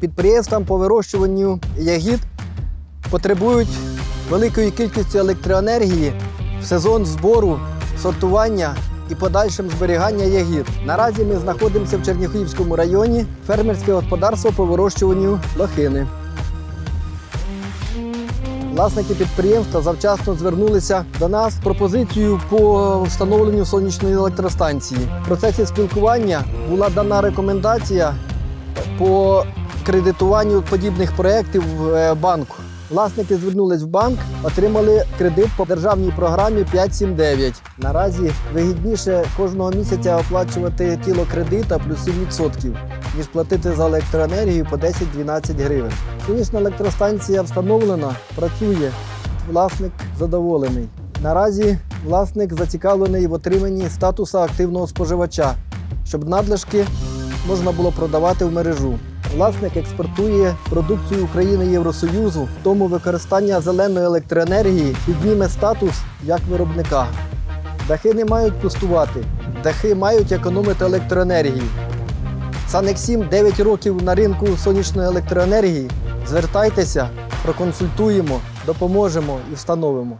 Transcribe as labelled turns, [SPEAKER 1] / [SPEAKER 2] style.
[SPEAKER 1] підприємствам по вирощуванню ягід потребують великої кількості електроенергії в сезон збору, сортування і подальшим зберігання ягід. Наразі ми знаходимося в Черніхівському районі, фермерське господарство по вирощуванню лохини. Власники підприємства завчасно звернулися до нас з пропозицією по встановленню сонячної електростанції. В процесі спілкування була дана рекомендація по кредитуванню подібних проєктів в е, банку. Власники звернулись в банк, отримали кредит по державній програмі 579. Наразі вигідніше кожного місяця оплачувати тіло кредита плюс 7%, ніж платити за електроенергію по 10-12 гривень. Сонячна електростанція встановлена, працює. Власник задоволений. Наразі власник зацікавлений в отриманні статусу активного споживача, щоб надлишки можна було продавати в мережу. Власник експортує продукцію України Євросоюзу, тому використання зеленої електроенергії підніме статус як виробника. Дахи не мають пустувати, дахи мають економити електроенергію. Санексім 9 років на ринку сонячної електроенергії. Звертайтеся, проконсультуємо, допоможемо і встановимо.